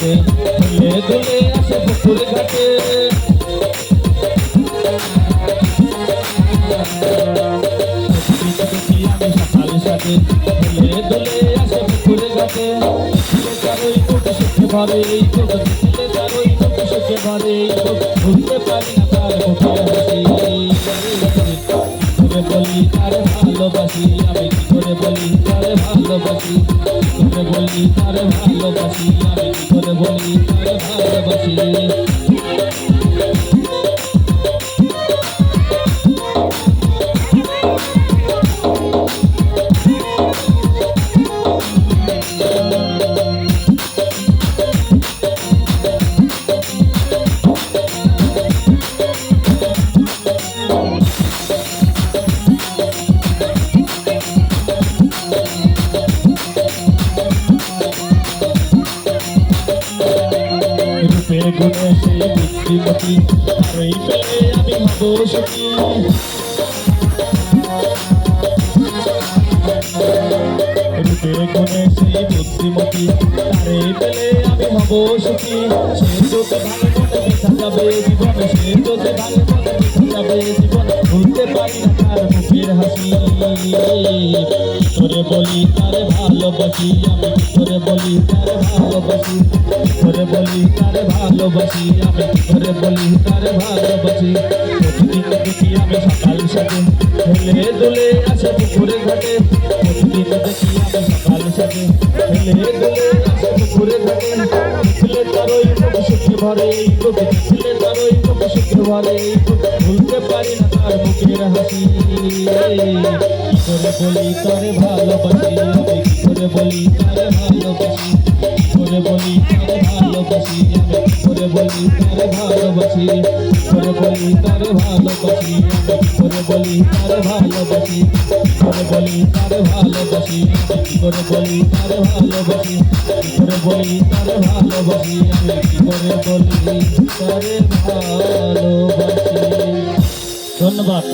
সাথে দোলে দোলে আসে পুকুর ঘাটে আমি সাথে দোলে দোলে আসে পুকুর ঘাটে। তারই ভালোবাসি আমি কি করে বলি তার ভালোবাসি করে বলি তার ভালোবাসি আমি কি করে বলি তার ভালোবাসি। গুণে সে বুদ্ধিমতী তারই পেলে আমি হব সুখী। পেলে আমি হব সুখী সে সে যদি ভালো মনে যাবে জীবনে ভুলতে পারি না তার হাসি করে বলি তারে ভালোবাসি আমি? করে বলি তারে ভালোবাসি? করে বলি তারে ভালোবাসি আমি? করে বলি তারে ভালোবাসি? প্রতিদিন দেখি আমি সকাল সাথে। হেলে দোলে আসে পুকুরে ঘাটে। প্রতিদিন দেখি আমি সকাল সাথে। হেলে দোলে আসে পুকুরে ঘাটে। দেখলে মুখ সুখে ভরে। এই সুখে ভরে এই মুখ ভুলতে পারি না তার মুখের হাসি। করে বলি তার ভালোবাসি? করে বলি তার ভালোবাসি? করে বলি তার ভালোবাসি? বলি তারে ভালোবাসি করে বলি তারে ভালোবাসি করে বলি তারে ভালোবাসি করে বলি তারে ভালোবাসি আমি বলি তারে ভালোবাসি কি বলি তারে ভালোবাসি আমি বলি তারে ভালোবাসি ধন্যবাদ।